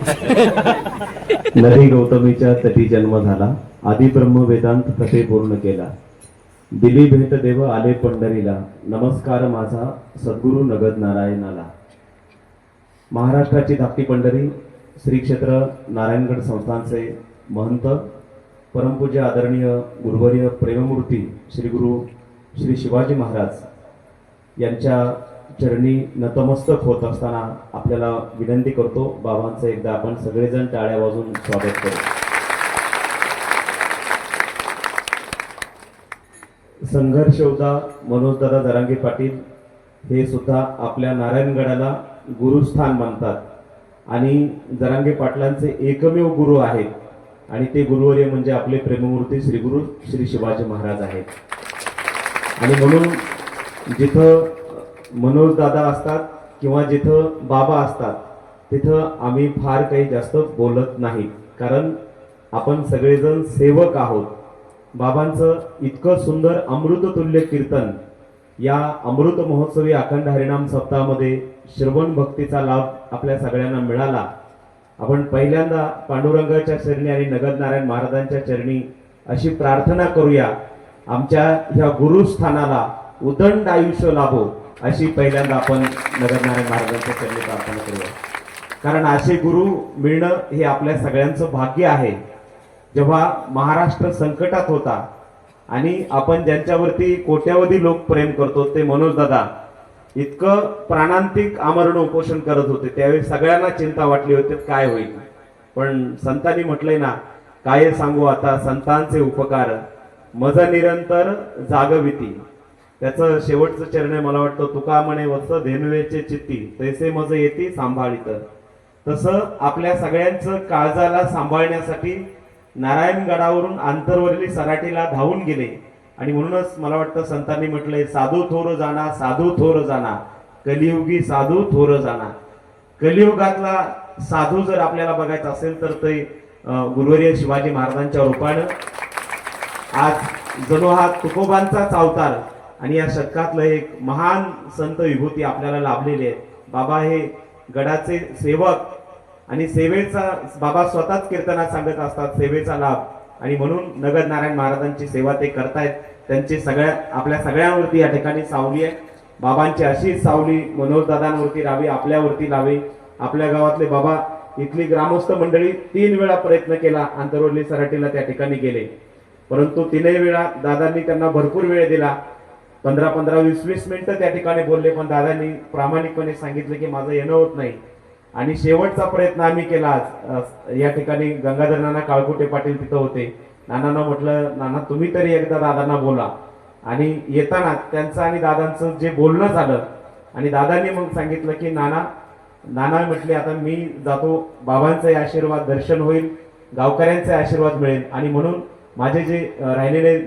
नदी गौतमीच्या तटी जन्म झाला. आधी ब्रह्म वेदांत कथे पूर्ण केला? दिली भेट देव आले पंढरीला. नमस्कार माझा सद्गुरु नगद नारायणाला. महाराष्ट्राची धाकटी पंढरी श्री क्षेत्र नारायणगड संस्थानचे महंत परमपूज्य आदरणीय गुरुवर्य प्रेममूर्ती श्री गुरु श्री शिवाजी महाराज यांच्या चरणी नतमस्तक होत असताना आपल्याला विनंती करतो बाबांचं एकदा आपण सगळेजण टाळ्या वाजून स्वागत करू. संघर्ष होता मनोजदादा जरांगे पाटील. हे सुद्धा आपल्या नारायणगडाला गुरुस्थान मानतात आणि जरांगे पाटलांचे एकमेव गुरु आहेत. आणि ते गुरुवर्य म्हणजे आपले प्रेममूर्ती श्री गुरु श्री शिवाजी महाराज आहेत. आणि म्हणून जिथं मनोज दादा असतात किंवा जिथं बाबा असतात तिथं आम्ही फार काही जास्त बोलत नाही. कारण आपण सगळेजण सेवक आहोत. बाबांचं इतकं सुंदर अमृततुल्य कीर्तन या अमृत महोत्सवी अखंड हरिणाम सप्ताहामध्ये श्रवण भक्तीचा लाभ आपल्या सगळ्यांना मिळाला. आपण पहिल्यांदा पांडुरंगाच्या चरणी आणि नगदनारायण महाराजांच्या चरणी अशी प्रार्थना करूया. आमच्या ह्या गुरुस्थानाला उदंड आयुष्य लाभो. अशी पहिल्यांदा आपण नगरनारायण महाराजांच्या चरणी प्रार्थना करूया. कारण असे गुरु मिळणं हे आपल्या सगळ्यांचं भाग्य आहे. जेव्हा महाराष्ट्र संकटात होता आणि आपण ज्यांच्यावरती कोट्यावधी लोक प्रेम करतो ते मनोज दादा इतकं प्राणांतिक आमरण उपोषण करत होते. त्यावेळी सगळ्यांना चिंता वाटली होती काय होईल? पण संतांनी म्हटलंय ना काय सांगू आता? संतांचे उपकार मज निरंतर जागविती. त्याचं शेवटचं चरण आहे मला वाटतं तुका म्हणे वत्स धेनुवेचे चित्ती. तैसे मज येते सांभाळीत. तसं आपल्या सगळ्यांचं काळजाला सांभाळण्यासाठी नारायणगडावरून आंतरवरली सराटीला धावून गेले. आणि म्हणूनच मला वाटतं संतांनी म्हटलंय साधू थोर जाणा साधू थोर जाणा कलियुगी साधू थोर जाणा कलियुगातला साधू जर आपल्याला बघायचा असेल तर ते गुरुवर्य शिवाजी महाराजांच्या रूपानं. आज जणू हा तुकोबांचाच अवतार. आणि या शतकातलं एक महान संत विभूती आपल्याला लाभलेली आहे बाबा हे गडाचे सेवक आणि सेवेचा बाबा स्वतःच कीर्तनात सांगत असतात सेवेचा लाभ. आणि म्हणून नगद नारायण महाराजांची सेवा ते करतायत. त्यांची सगळ्या आपल्या सगळ्यांवरती या ठिकाणी सावली आहे. बाबांची अशीच सावली मनोजदादांवरती राहावी आपल्यावरती लावी. आपल्या गावातले बाबा इथली ग्रामस्थ मंडळी तीन वेळा प्रयत्न केला आंतरवडली सराटीला त्या ठिकाणी गेले. परंतु तीनही वेळा दादांनी त्यांना भरपूर वेळ दिला. पंधरा पंधरा वीस वीस मिनिटं त्या ठिकाणी बोलले पण दादांनी प्रामाणिकपणे सांगितलं की माझं येणं होत नाही. आणि शेवटचा प्रयत्न आम्ही केला आज. या ठिकाणी गंगाधर नाना काळकुटे पाटील तिथं होते. नानांना म्हटलं नाना तुम्ही तरी एकदा दादांना बोला. आणि येताना त्यांचं आणि दादांचं जे बोलणं झालं आणि दादांनी मग सांगितलं की नाना नाना म्हटले आता मी जातो बाबांचे आशीर्वाद दर्शन होईल गावकऱ्यांचे आशीर्वाद मिळेल. आणि म्हणून माझे जे राहिलेले